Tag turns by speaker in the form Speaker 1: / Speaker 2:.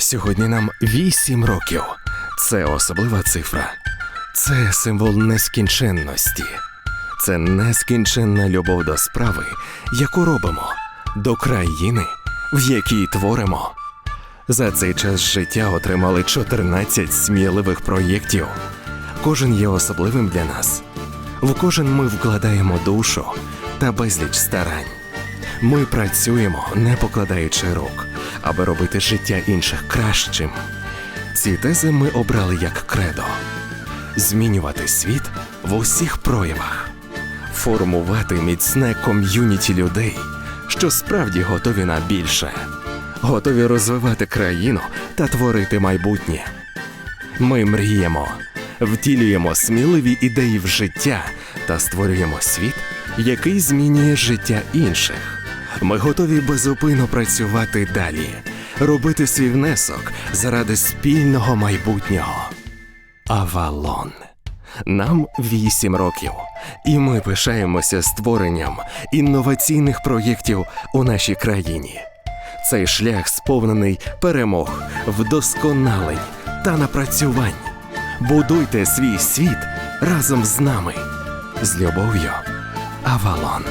Speaker 1: Сьогодні нам вісім років. Це особлива цифра. Це символ нескінченності. Це нескінченна любов до справи, яку робимо, до країни, в якій творимо. За цей час життя отримали 14 сміливих проєктів. Кожен є особливим для нас. В кожен ми вкладаємо душу та безліч старань. Ми працюємо, не покладаючи рук, аби робити життя інших кращим. Ці тези ми обрали як кредо змінювати світ в усіх проявах, формувати міцне ком'юніті людей, що справді готові на більше, готові розвивати країну та творити майбутнє. Ми мріємо, втілюємо сміливі ідеї в життя та створюємо світ, який змінює життя інших. Ми готові безупинно працювати далі, робити свій внесок заради спільного майбутнього. Авалон. Нам вісім років, і ми пишаємося створенням інноваційних проєктів у нашій країні. Цей шлях сповнений перемог, вдосконалень та напрацювань. Будуйте свій світ разом з нами. З любов'ю, Авалон.